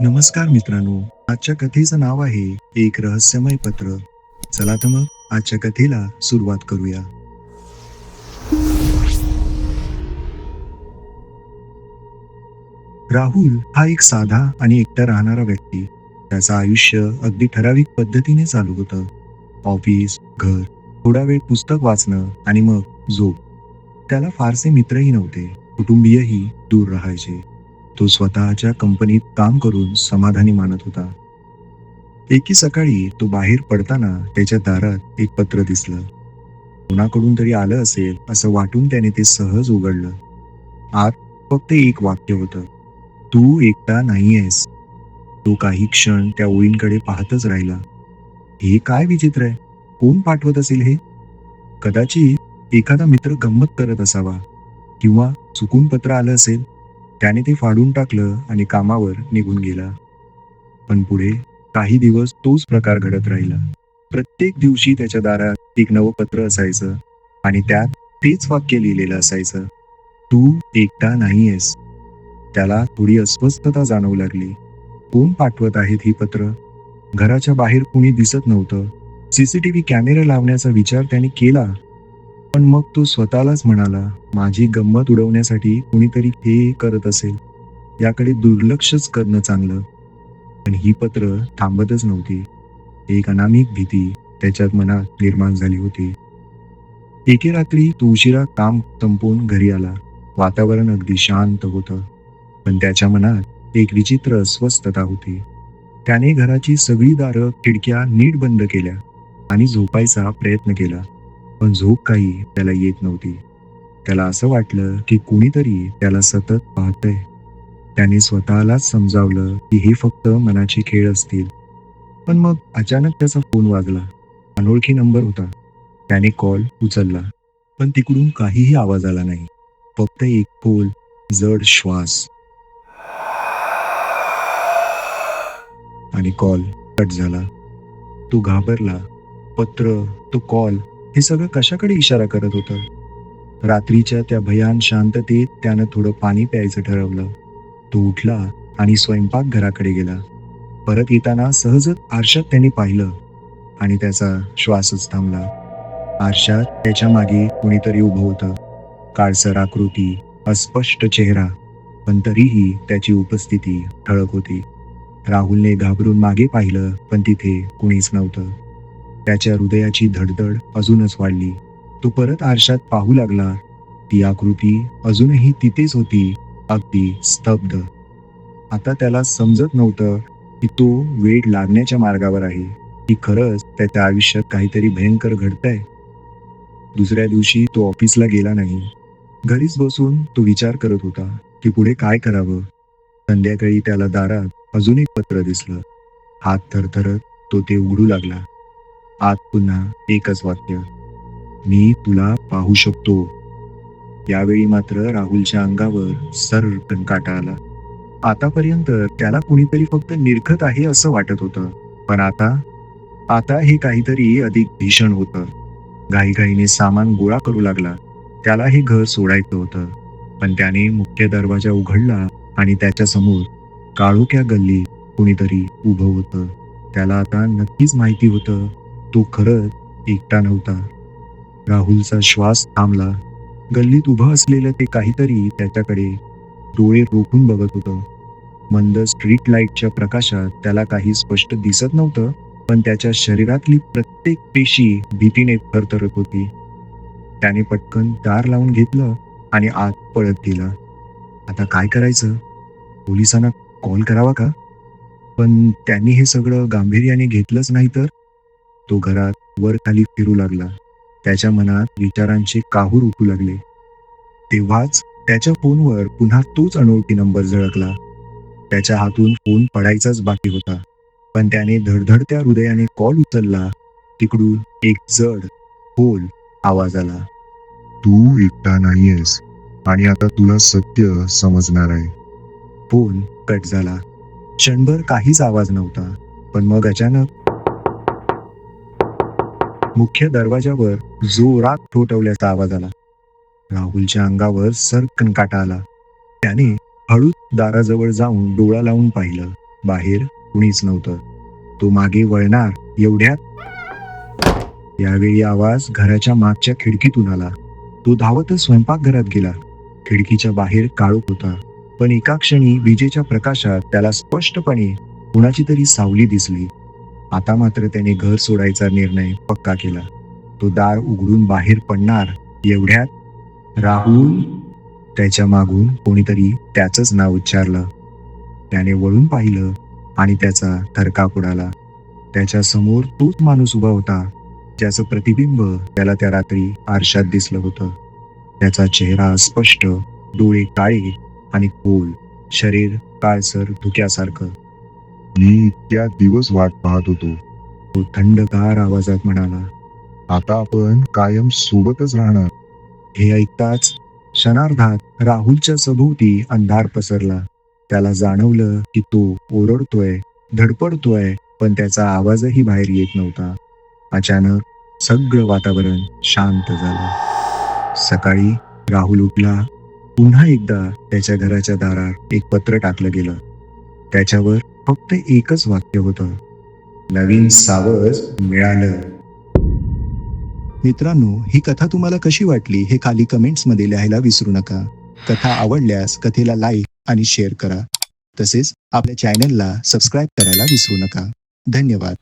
नमस्कार मित्रांनो आजच्या कथेचं नाव आहे एक रहस्यमय पत्र. चला तर मग आजच्या कथेला सुरुवात करूया. राहुल हा एक साधा आणि एकटा राहणारा व्यक्ती. त्याचं आयुष्य अगदी ठराविक पद्धतीने चालू होतं. ऑफिस घर थोडा वेळ पुस्तक वाचणं आणि मग झोप. त्याला फारसे मित्रही नव्हते. कुटुंबीयही दूर राहायचे. तो स्वतःच्या कंपनीत काम करून समाधानी मानत होता. एकी सकाळी तो बाहेर पडताना त्याच्या दारात एक पत्र दिसलं. कोणाकडून तरी आलं असेल असं वाटून त्याने ते सहज उघडलं. आत फक्त एक वाक्य होतं. तू एकटा नाही आहेस तो काही क्षण त्या ओळींकडे पाहतच राहिला. हे काय विचित्र आहे? कोण पाठवत असेल हे? कदाचित एखादा मित्र गंमत करत असावा किंवा चुकून पत्र आलं असेल. त्याने ते फाडून टाकलं आणि कामावर निघून गेला. पण पुढे काही दिवस तोच प्रकार घडत राहिला. प्रत्येक दिवशी त्याच्या दारात एक नवं पत्र असायचं आणि त्यात तेच वाक्य लिहिलेलं असायचं. तू एकटा नाहीयेस. त्याला थोडी अस्वस्थता जाणवू लागली. कोण पाठवत आहेत ही पत्र? घराच्या बाहेर कुणी दिसत नव्हतं. सीसीटीव्ही कॅमेरा लावण्याचा विचार त्याने केला. पण मग तो स्वतःलाच म्हणाला माझी गंमत उडवण्यासाठी कुणीतरी हे करत असेल. याकडे दुर्लक्षच करणं चांगलं. पण ही पत्र थांबतच नव्हती. एक अनामिक भीती त्याच्यात मनात निर्माण झाली होती. एके रात्री तो उशिरा काम संपवून घरी आला. वातावरण अगदी शांत होतं. पण त्याच्या मनात एक विचित्र अस्वस्थता होती. त्याने घराची सगळी दारं खिडक्या नीट बंद केल्या आणि झोपायचा प्रयत्न केला. पण झोप काही त्याला येत नव्हती. त्याला असं वाटलं की कुणीतरी त्याला सतत पाहतंय. त्याने स्वतःलाच समजावलं की हे फक्त मनाचे खेळ असतील. पण मग अचानक त्याचा फोन वाजला. अनोळखी नंबर होता. त्याने कॉल उचलला. पण तिकडून काहीही आवाज आला नाही. फक्त एक खोल जड श्वास. आणि कॉल कट झाला. तो घाबरला. पत्र तो कॉल हे सगळं कशाकडे इशारा करत होतं? रात्रीच्या त्या भयान शांततेत त्यानं थोडं पाणी प्यायचं ठरवलं. तो उठला आणि स्वयंपाकघराकडे गेला. परत येताना सहजच आरशात त्याने पाहिलं आणि त्याचा श्वासच थांबला. आरशात त्याच्यामागे कुणीतरी उभं होतं. काळसर आकृती अस्पष्ट चेहरा पण तरीही त्याची उपस्थिती ठळक होती. राहुलने घाबरून मागे पाहिलं पण तिथे कुणीच नव्हतं. त्याच्या हृदयाची धडधड अजूनच वाढली. तो परत आरशात पाहू लागला. ती आकृती अजूनही तिथेच होती अगदी स्तब्ध. आता त्याला समजत नव्हतं की तो वेळ लागण्याच्या मार्गावर आहे. की खरंच त्याच्या आयुष्यात काहीतरी भयंकर घडतंय. दुसऱ्या दिवशी तो ऑफिसला गेला नाही. घरीच बसून तो विचार करत होता की पुढे काय करावं. संध्याकाळी त्याला दारात अजून एक पत्र दिसलं. हात थरथरत तो ते उघडू लागला. आत पुन्हा एकच वाक्य. मी तुला पाहू शकतो. यावेळी मात्र राहुलच्या अंगावर सर काटा आला. आतापर्यंत त्याला कुणीतरी फक्त निरखत आहे असं वाटत होतं. पण आता आता हे काहीतरी अधिक भीषण होतं. घाईघाईने सामान गोळा करू लागला. त्याला हे घर सोडायचं होतं. पण त्याने मुख्य दरवाजा उघडला आणि त्याच्यासमोर काळोख्या गल्ली कुणीतरी उभं होतं. त्याला आता नक्कीच माहिती होतं तो खरंच एकटा नव्हता. राहुलचा श्वास थांबला. गल्लीत उभं असलेलं ते काहीतरी त्याच्याकडे डोळे रोखून बघत होतं. मंद स्ट्रीट लाईटच्या प्रकाशात त्याला काही स्पष्ट दिसत नव्हतं पण त्याच्या शरीरातली प्रत्येक पेशी भीतीने थरथरत होती. त्याने पटकन दार लावून घेतलं आणि आत पळत गेला. आता काय करायचं? पोलिसांना कॉल करावा का? पण त्यांनी हे सगळं गांभीर्याने घेतलंच नाही तर? तो घरात वर खाली फिरू लागला. त्याच्या मनात विचारांचे काहूर उठू लागले. तेव्हाच त्याच्या फोनवर पुन्हा तोच अनोळखी नंबर झळकला. त्याच्या हातून फोन पडायचाच बाकी होता. पण त्याने धडधडत्या हृदयाने कॉल उचलला. तिकडून एक जड खोल आवाज आला. तू एकटा नाहीयेस आणि आता तुला सत्य समजणार आहे. फोन कट झाला. क्षणभर काहीच आवाज नव्हता. पण मग अचानक मुख्य दरवाजावर जोरात ठोठवल्याचा आवाज आला. राहुलच्या अंगावर सरकन काटा आला. त्याने हळूच दाराजवळ जाऊन डोळा लावून पाहिलं. बाहेर कुणीच नव्हतं. तो मागे वळणार एवढ्यात यावेळी आवाज घराच्या मागच्या खिडकीतून आला. तो धावतच स्वयंपाकघरात गेला. खिडकीच्या बाहेर काळोख होता. पण एका क्षणी विजेच्या प्रकाशात त्याला स्पष्टपणे कुणाची तरी सावली दिसली. आता मात्र त्याने घर सोडायचा निर्णय पक्का केला. तो दार उघडून बाहेर पडणार एवढ्यात राहुल त्याच्या मागून कोणीतरी त्याचंच नाव उच्चारलं. त्याने वळून पाहिलं आणि त्याचा थरकाप उडाला. त्याच्यासमोर तोच माणूस उभा होता ज्याचं प्रतिबिंब त्याला त्या रात्री आरशात दिसलं होतं. त्याचा चेहरा स्पष्ट डोळे काळे आणि खोल शरीर काळसर धुक्यासारखं. मी इतक्या दिवस वाट पाहत होतो. तो थंडगार आवाजात म्हणाला आता आपण कायम सोबतच राहणार. हे ऐकताच क्षणार्धात राहुलच्या सभोवती अंधार पसरला. त्याला जाणवलं की तो ओरडतोय धडपडतोय पण त्याचा आवाजही बाहेर येत नव्हता. अचानक सगळं वातावरण शांत झालं. सकाळी राहुल उठला पुन्हा एकदा त्याच्या घराच्या दारात एक पत्र टाकलं गेलं. त्याच्यावर फक्त एकच वाक्य होतं. नवीन सावज मिळालं. मित्रांनो ही कथा तुम्हाला कशी वाटली हे खाली कमेंट्समध्ये लिहायला विसरू नका. कथा आवडल्यास कथेला लाईक आणि शेअर करा. तसेच आपल्या चॅनलला सबस्क्राईब करायला विसरू नका. धन्यवाद.